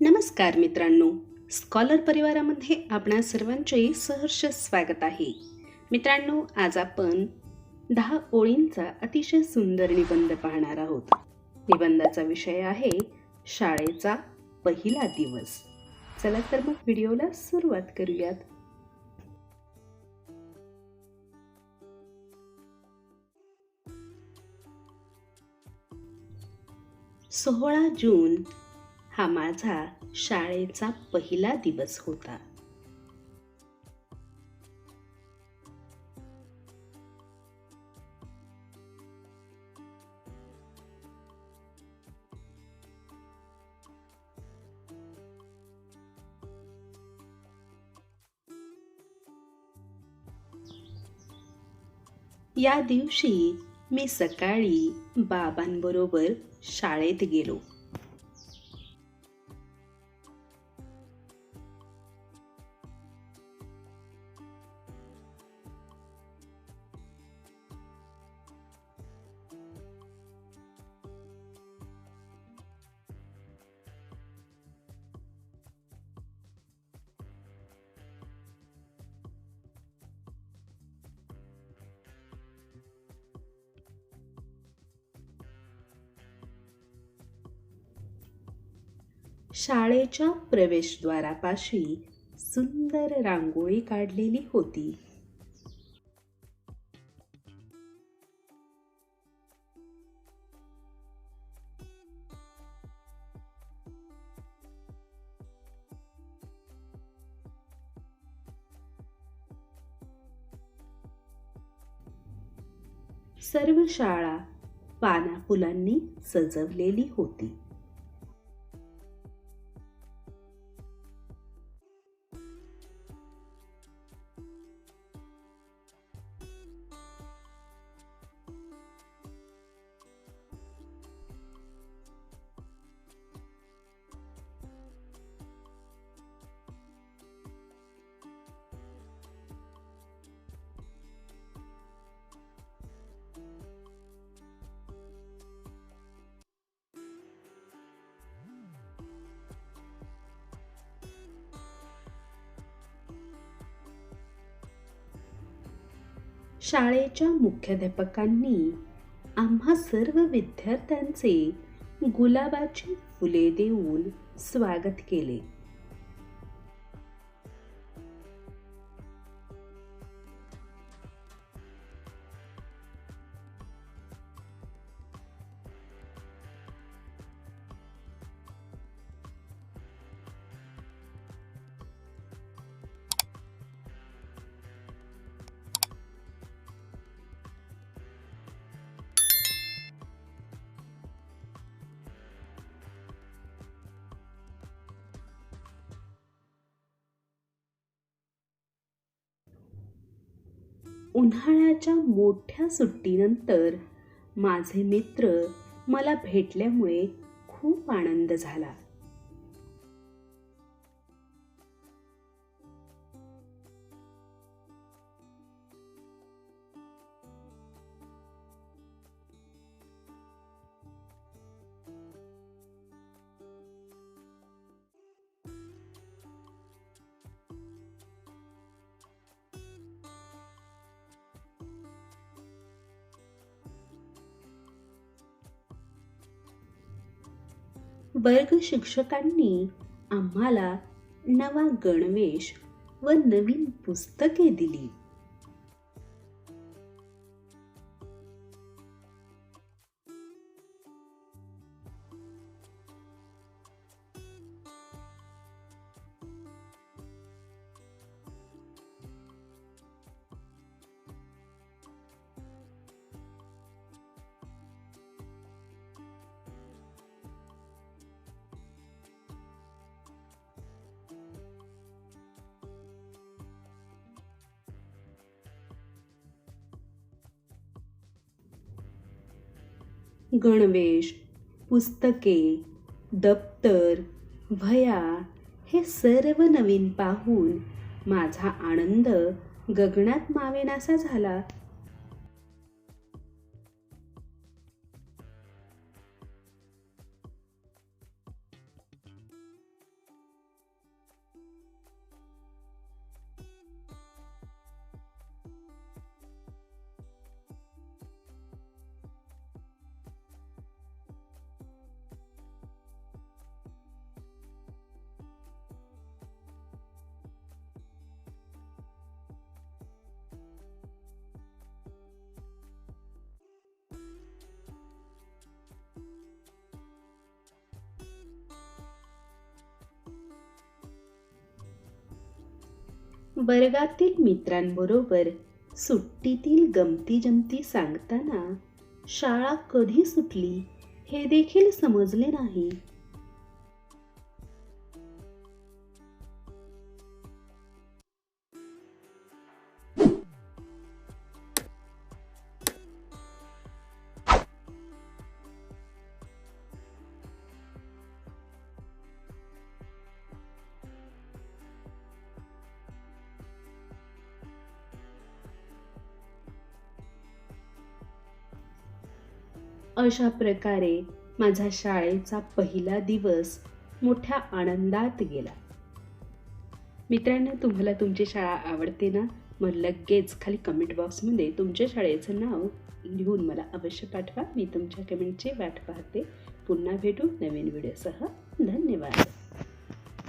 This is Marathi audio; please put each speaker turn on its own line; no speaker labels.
नमस्कार मित्रांनो. स्कॉलर परिवारामध्ये आपणा सर्वांचे सहर्ष स्वागत आहे. मित्रांनो आज आपण दहा ओळींचा अतिशय सुंदर निबंध पाहणार आहोत. निबंधाचा विषय आहे शाळेचा पहिला दिवस. चला तर मग व्हिडिओला सुरुवात करूयात. सोहळा जून हा माझा शाळेचा पहिला दिवस होता. या दिवशी मी सकाळी बाबांबरोबर शाळेत गेलो. शाळेच्या प्रवेशद्वारापाशी सुंदर रांगोळी काढलेली होती. सर्व शाळा पाना फुलांनी सजवलेली होती. शाळेच्या मुख्याध्यापकांनी आम्हा सर्व विद्यार्थ्यांचे गुलाबाची फुले देऊन स्वागत केले. उन्हाळ्याच्या मोठ्या सुट्टीनंतर माझे मित्र मला भेटल्यामुळे खूप आनंद झाला. वर्ग शिक्षकांनी आम्हाला नवा गणवेश व नवीन पुस्तके दिली. गणवेश पुस्तके दप्तर वह्या हे सर्व नवीन पाहून माझा आनंद गगनात मावेनासा झाला. वर्गातील मित्रांबरोबर सुट्टीतील गमती जमती सांगताना शाळा कधी सुटली हे देखील समजले नाही. अशा प्रकारे माझा शाळेचा पहिला दिवस मोठ्या आनंदात गेला. मित्रांनो तुम्हाला तुमची शाळा आवडते ना? मग लगेच खाली कमेंट बॉक्समध्ये तुमच्या शाळेचं नाव लिहून मला अवश्य पाठवा. मी तुमच्या कमेंटची वाट पाहते. पुन्हा भेटू नवीन व्हिडिओसह धन्यवाद.